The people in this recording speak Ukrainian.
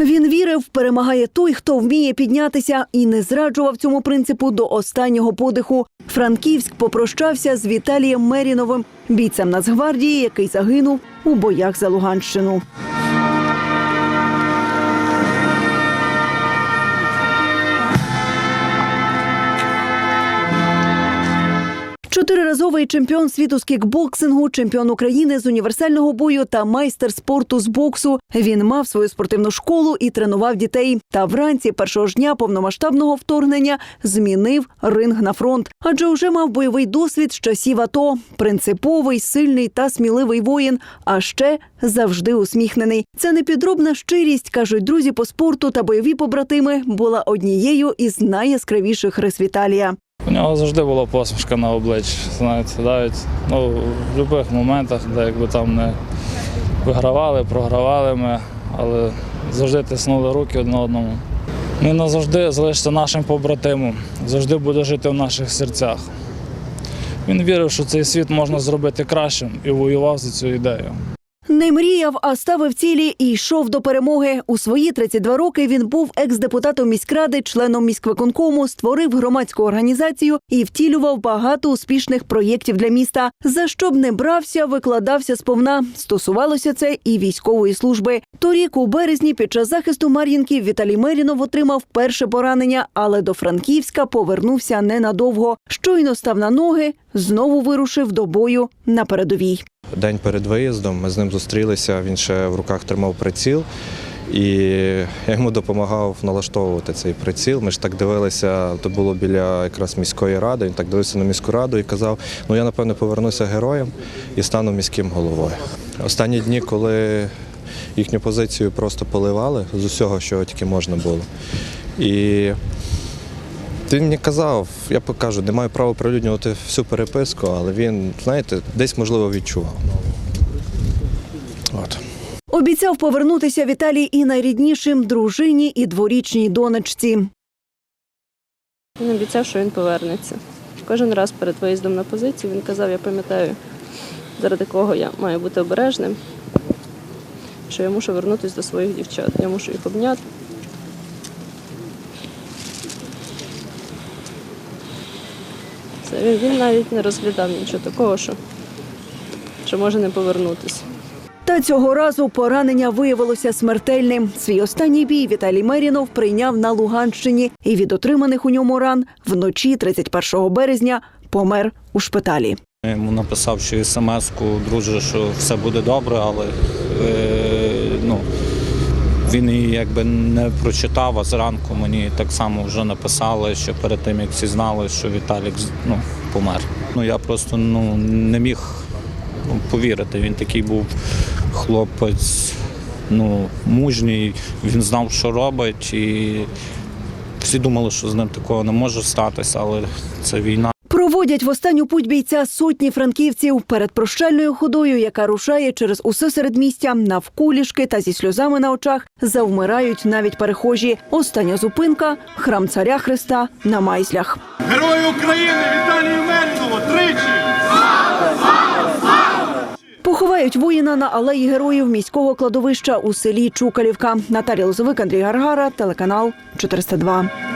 Він вірив, перемагає той, хто вміє піднятися, і не зраджував цьому принципу до останнього подиху. Франківськ попрощався з Віталієм Меріновим, бійцем Нацгвардії, який загинув у боях за Луганщину. Чотириразовий чемпіон світу з кікбоксингу, чемпіон України з універсального бою та майстер спорту з боксу. Він мав свою спортивну школу і тренував дітей. Та вранці першого ж дня повномасштабного вторгнення змінив ринг на фронт, адже вже мав бойовий досвід з часів АТО. Принциповий, сильний та сміливий воїн, а ще завжди усміхнений. Це непідробна щирість, кажуть друзі по спорту та бойові побратими, була однією із найяскравіших рис Віталія. У нього завжди була посмішка на обличчі, знаєте, навіть ну, в будь-яких моментах, де якби там не вигравали, програвали ми, але завжди тиснули руки одне одному. Він назавжди залишиться нашим побратимом, завжди буде жити в наших серцях. Він вірив, що цей світ можна зробити кращим і воював за цю ідею. Не мріяв, а ставив цілі і йшов до перемоги. У свої 32 роки він був екс-депутатом міськради, членом міськвиконкому, створив громадську організацію і втілював багато успішних проєктів для міста. За що б не брався, викладався сповна. Стосувалося це і військової служби. Торік у березні під час захисту Мар'їнки Віталій Мерінов отримав перше поранення, але до Франківська повернувся ненадовго. Щойно став на ноги, знову вирушив до бою на передовій. День перед виїздом ми з ним зустрілися, він ще в руках тримав приціл. І я йому допомагав налаштовувати цей приціл. Ми ж так дивилися, то було біля якраз міської ради. Він так дивився на міську раду і казав: ну я напевно повернуся героєм і стану міським головою. Останні дні, коли їхню позицію просто поливали з усього, що тільки можна було. І він мені казав, я покажу, не маю права прилюднювати всю переписку, але він, знаєте, десь можливо відчував. От. Обіцяв повернутися Віталій і найріднішим дружині і дворічній донечці. Він обіцяв, що він повернеться. Кожен раз перед виїздом на позицію він казав, я пам'ятаю, заради кого я маю бути обережним, що я мушу вернутися до своїх дівчат, я мушу їх обняти. Це він, він навіть не розглядав нічого такого, що, що може не повернутися. Та цього разу поранення виявилося смертельним. Свій останній бій Віталій Мерінов прийняв на Луганщині і від отриманих у ньому ран вночі 31 березня помер у шпиталі. Я йому написав ще смс-ку, друже, що все буде добре, але е, ну, він її якби не прочитав, а зранку мені так само вже написали, що перед тим, як всі знали, що Віталік ну, помер. Ну, я просто ну, не міг повірити. Він такий був хлопець ну, мужній, він знав, що робить, і всі думали, що з ним такого не може статися, але це війна. Проводять в останню путь бійця сотні франківців перед прощальною ходою, яка рушає через усе середмістя, навколішки та зі сльозами на очах завмирають навіть перехожі. Остання зупинка храм царя Христа на майзлях. Герою України Віталію Мерінову тричі! Поховають воїна на алеї героїв міського кладовища у селі Чукалівка. Наталія Лозовик, Андрій Гаргара, телеканал 402.